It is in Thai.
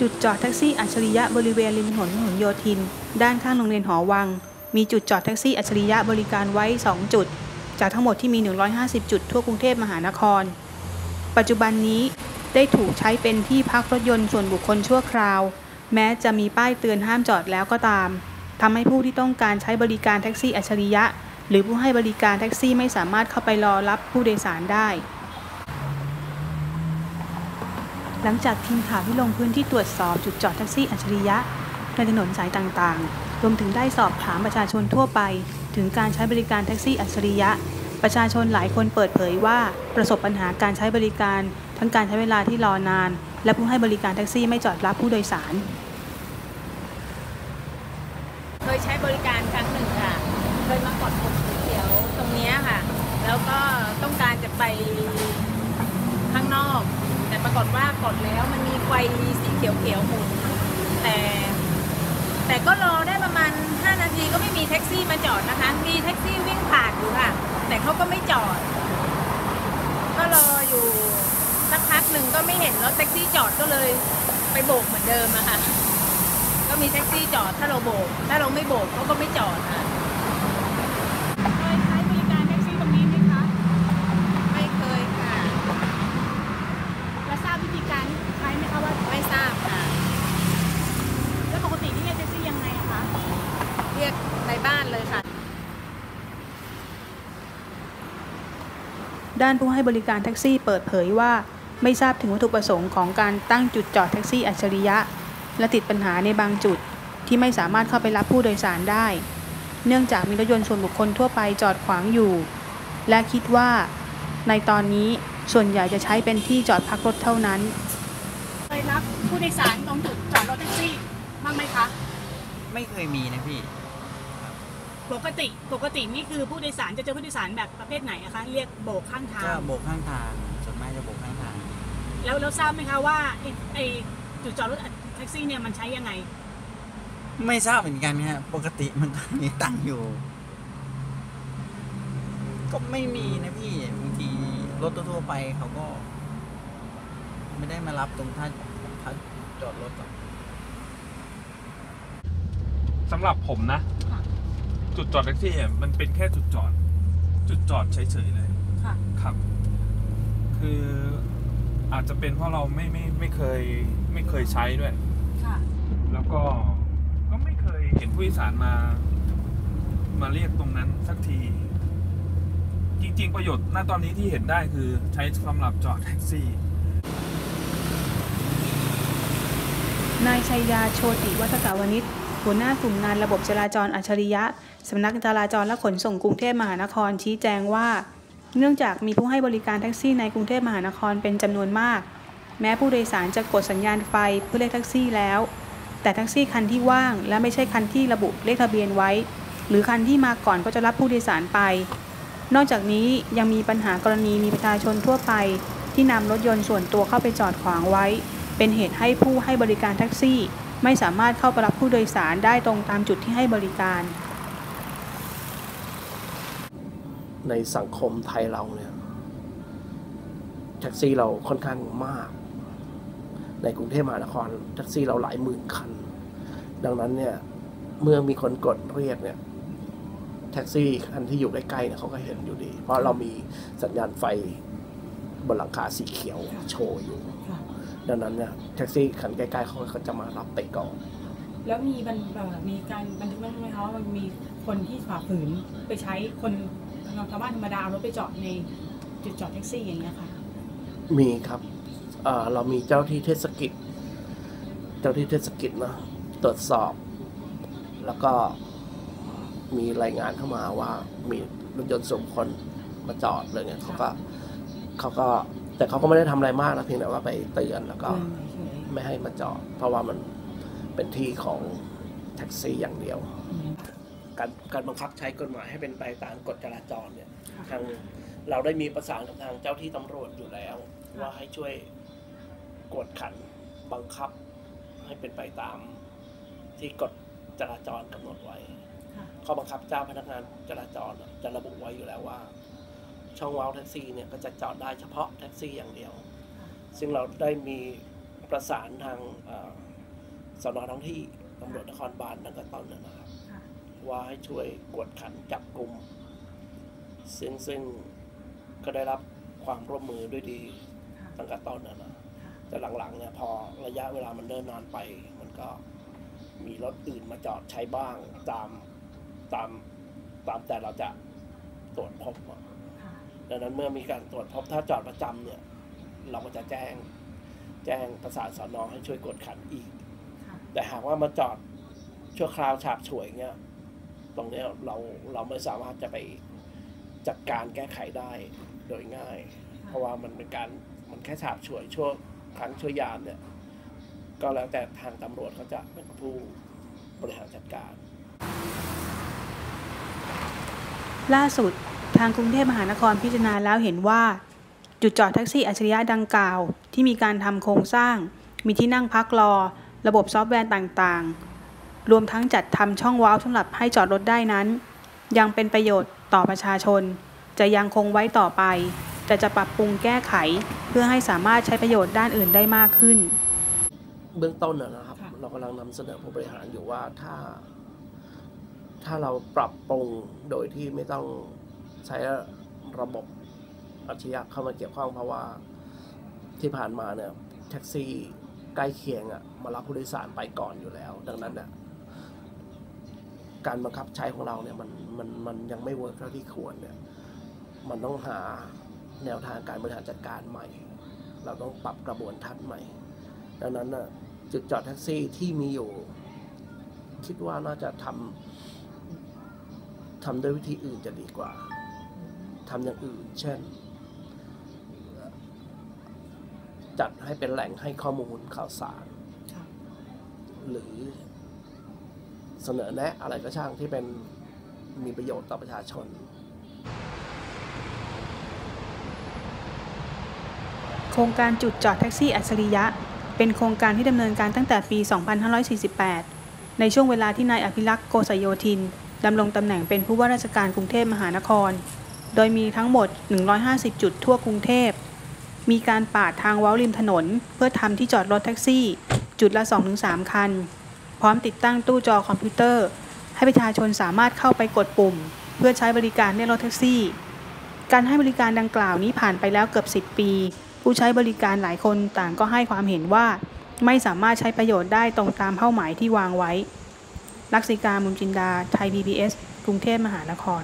จุดจอดแท็กซี่อัจฉริยะบริเวณริมถนนหลโยธิน ด้านข้างโรงเรียนหอวัง มีจุดจอดแท็กซี่อัจฉริยะบริการไว้ 2 จุด จากทั้งหมดที่มี 150 จุดทั่วกรุงเทพมหานคร ปัจจุบันนี้ได้ถูกใช้เป็นที่พักรถยนต์ส่วนบุคคลชั่วคราว แม้จะมีป้ายเตือนห้ามจอดแล้วก็ตามทำให้ผู้ที่ต้องการใช้บริการแท็กซี่อัจฉริยะ หรือผู้ให้บริการแท็กซี่ไม่สามารถเข้าไปรอรับผู้โดยสารได้ หลังจากทีมข่าวที่ลงพื้นที่ตรวจสอบจุดจอดแท็กซี่อัจฉริยะในถนนสายต่างๆ รวมถึงได้สอบถามประชาชนทั่วไป ถึงการใช้บริการแท็กซี่อัจฉริยะ ประชาชนหลายคนเปิดเผยว่าประสบปัญหาการใช้บริการ ทั้งการใช้เวลาที่รอนาน และผู้ให้บริการแท็กซี่ไม่จอดรับผู้โดยสาร เคยใช้บริการครั้งหนึ่งค่ะ เคยมากดปุ่มสีเขียวตรงนี้ค่ะ แล้วก็ต้องการจะไปข้างนอก แต่ปรากฏว่ากดแล้วมันมีไฟสีเขียวเขียวๆหมุนแต่แต่ก็รอได้ประมาณ 5 นาทีก็ไม่มีแท็กซี่มาจอดนะคะ มีแท็กซี่วิ่งผ่านอยู่ค่ะ แต่เขาก็ไม่จอด ก็รออยู่สักพักหนึ่งก็ไม่เห็นรถแท็กซี่จอดก็เลยไปโบกเหมือนเดิมอะค่ะ ก็มีแท็กซี่จอดถ้าเราโบก ถ้าเราไม่โบกเขาก็ไม่จอดค่ะ เคยใช้บริการแท็กซี่ตรงนี้ไหมคะ ไม่เคยค่ะ และทราบวิธีการใช้ไหมคะว่า ไม่ทราบค่ะ แล้วปกติที่เรียกแท็กซี่ยังไงอะคะ เรียกในบ้านเลยค่ะ ด้านผู้ให้บริการแท็กซี่เปิดเผยว่า ไม่ทราบถึงวัตถุประสงค์ของการตั้งจุดจอดแท็กซี่อัจฉริยะ และติดปัญหาในบางจุด ที่ไม่สามารถเข้าไปรับผู้โดยสารได้ เนื่องจากมีรถยนต์ส่วนบุคคลทั่วไปจอดขวางอยู่ และคิดว่า ในตอนนี้ส่วนใหญ่จะใช้เป็นที่จอดพักรถเท่านั้นเคยรับผู้โดยสารตรงจุดจอดรถแท็กซี่บ้างไหมคะ ไม่เคยมีนะพี่ ปกติปกตินี่คือผู้โดยสารจะเจอผู้โดยสารแบบประเภทไหนอะคะ เรียกโบกข้างทาก็งโบกข้างทางส่วนมากจะโบกข้างทาง แล้วแล้วทราบไหมคะว่าไอ้ไอ้จุดจอดรถแท็กซี่เนี่ยมันใช้ยังไง ไม่ทราบเหมือนกันฮะปกติมันมีตั้งอยู่ ก็ไม่มีนะพี่บางทีรถทั่วๆไปเขาก็ ไม่ได้มารับตรงท่าท่าจอดรถหรอกสำหรับผมนะค่ะ จุดจอดแท็กซี่อะมันเป็นแค่จุดจอด จุดจอดเฉยๆเลยค่ะ ครับ คืออาจจะเป็นเพราะเราไม่ไม่ไม่เคยไม่เคยใช้ด้วย ค่ะ แล้วก็ก็ไม่เคยเห็นผู้โดยสารมา มาเรียกตรงนั้นสักที จริง ๆ ประโยชน์ณตอนนี้ที่เห็นได้คือใช้สำหรับจอดแท็กซี่ นายชัยยาโชติวัฒกาวนิช หัวหน้ากลุ่มงานระบบจราจรอัจฉริยะสำนักจราจรและขนส่งกรุงเทพมหานครชี้แจงว่า เนื่องจากมีผู้ให้บริการแท็กซี่ในกรุงเทพมหานครเป็นจำนวนมาก แม้ผู้โดยสารจะกดสัญญาณไฟเพื่อเรียกแท็กซี่แล้ว แต่แท็กซี่คันที่ว่าง และไม่ใช่คันที่ระบุเลขทะเบียนไว้ หรือคันที่มาก่อนก็จะรับผู้โดยสารไป นอกจากนี้ยังมีปัญหากรณีมีประชาชนทั่วไป ที่นำรถยนต์ส่วนตัวเข้าไปจอดขวางไว้ เป็นเหตุให้ผู้ให้บริการแท็กซี่ ไม่สามารถเข้าไปรับผู้โดยสารได้ตรงตามจุดที่ให้บริการ ในสังคมไทยเราเนี่ยแท็กซี่เราค่อนข้างมาก ในกรุงเทพมหานครแท็กซี่เราหลายหมื่นคัน ดังนั้นเนี่ยเมื่อมีคนกดเรียกเนี่ยแท็กซี่คันที่อยู่ใกล้ๆเนี่ยเขาก็เห็นอยู่ดี เพราะเรามีสัญญาณไฟบนหลังคาสีเขียวโชว์อยู่ ดังนั้นเนี่ยแท็กซี่คันใกล้ๆเขาก็จะมารับไปก่อน แล้วมีบันเอ่อมีการบันทึกไว้ไหมคะว่ามันมีคนที่ฝ่าฝืนไปใช้คนชาวบ้านธรรมดาเอารถไปจอดในจุดจอดแท็กซี่อย่างเงี้ยค่ะ มีครับเอ่อเรามีเจ้าที่เทศกิจ เจ้าที่เทศกิจนะตรวจสอบ แล้วก็มีรายงานเข้ามาว่ามีรถยนต์ส่วนบุคคนมาจอดเลยเนี่ยเขาก็เขาก็ แต่เขาก็ไม่ได้ทำอะไรมากนะเพียงแต่ว่าไปเตือนแล้วก็ไม่ให้มาจอดเพราะว่ามันเป็นที่ของแท็กซี่อย่างเดียว การการบังคับใช้กฎหมายให้เป็นไปตามกฎจราจรเนี่ยทางเราได้มีประสานกับทางเจ้าที่ตำรวจอยู่แล้ว ว่าให้ช่วยกวดขันบังคับให้เป็นไปตามที่กฎจราจรกำหนดไว้ค่ะข้อบังคับเจ้าพนักงานจราจรจะระบุไว้อยู่แล้วว่า ช่องเว้าแท็กซี่เนี่ยก็จะจอดได้เฉพาะแท็กซี่อย่างเดียว ซึ่งเราได้มีประสานทางเอ่อสนท้องที่ตำรวจนครบาลตั้งแต่ต้นนะครับค่ะว่าให้ช่วยกวดขันจับกลุ่มซึ่งซึ่งก็ได้รับความร่วมมือด้วยดีค่ะตั้งแต่ต้นนะนะค่ะแต่หลังๆเนี่ยพอระยะเวลามันเดินนานไป มันก็มีรถอื่นมาจอดใช้บ้างตามตามตามแต่เราจะตรวจพบอะค่ะ ดังนั้นเมื่อมีการตรวจพบถ้าจอดประจำเนี่ย เราก็จะแจ้งแจ้งประสานสอนอให้ช่วยกวดขันอีกค่ะแต่หากว่ามาจอดชั่วคราวฉาบฉวยเงี้ย ตรงเนี้ยเราเราไม่สามารถจะไปจัดการแก้ไขได้โดยง่าย เพราะว่ามันเป็นการมันแค่ฉาบฉวยชั่วครั้งชั่วยามเนี่ย ก็แล้วแต่ทางตำรวจเขาจะเป็นผู้บริหารจัดการ ล่าสุด ทางกรุงเทพมหานครพิจารณาแล้วเห็นว่า จุดจอดแท็กซี่อัจฉริยะดังกล่าว ที่มีการทำโครงสร้าง มีที่นั่งพักรอ ระบบซอฟต์แวร์ต่างๆ รวมทั้งจัดทำช่องว้าวสำหรับให้จอดรถได้นั้น ยังเป็นประโยชน์ต่อประชาชน จะยังคงไว้ต่อไป แต่จะปรับปรุงแก้ไข เพื่อให้สามารถใช้ประโยชน์ด้านอื่นได้มากขึ้น เบื้องต้นนะนะครับ เรากำลังนำเสนอผู้บริหารอยู่ว่าถ้า ถ้าเราปรับปรุงโดยที่ไม่ต้อง ใช้ระบบอัจฉริยะเข้ามาเกี่ยวข้องเพราะว่าที่ผ่านมาเนี่ยแท็กซี่ใกล้เคียงอะมารับผู้โดยสารไปก่อนอยู่แล้ว ดังนั้นเนี่ยการบังคับใช้ของเราเนี่ยมันมันมันยังไม่เวิร์กเท่าที่ควรเนี่ยมันต้องหาแนวทางการบริหารจัดการใหม่ เราต้องปรับกระบวนทัศน์ใหม่ ดังนั้นน่ะจุดจอดแท็กซี่ที่มีอยู่ คิดว่าน่าจะทำทำด้วยวิธีอื่นจะดีกว่า ทำอย่างอื่น เช่น จัดให้เป็นแหล่งให้ข้อมูลข่าวสารค่ะหรือเสนอแนะอะไรก็ช่างที่เป็นมีประโยชน์ต่อประชาชน โครงการจุดจอดแท็กซี่อัจฉริยะ เป็นโครงการที่ดำเนินการตั้งแต่ปี 2548 ในช่วงเวลาที่นายอภิรักษ์โกษโยธินดำรงตำแหน่งเป็นผู้ว่าราชการกรุงเทพมหานคร โดยมีทั้งหมด 150 จุดทั่วกรุงเทพ มีการปาดทางเว้าริมถนน เพื่อทำที่จอดรถแท็กซี่ จุดละ 2-3 คัน พร้อมติดตั้งตู้จอคอมพิวเตอร์ ให้ประชาชนสามารถเข้าไปกดปุ่ม เพื่อใช้บริการเรียกรถแท็กซี่ การให้บริการดังกล่าวนี้ผ่านไปแล้วเกือบ 10 ปี ผู้ใช้บริการหลายคนต่างก็ให้ความเห็นว่า ไม่สามารถใช้ประโยชน์ได้ตรงตามเป้าหมายที่วางไว้ลักษิกามุมจินดา ไทย PBS กรุงเทพมหานคร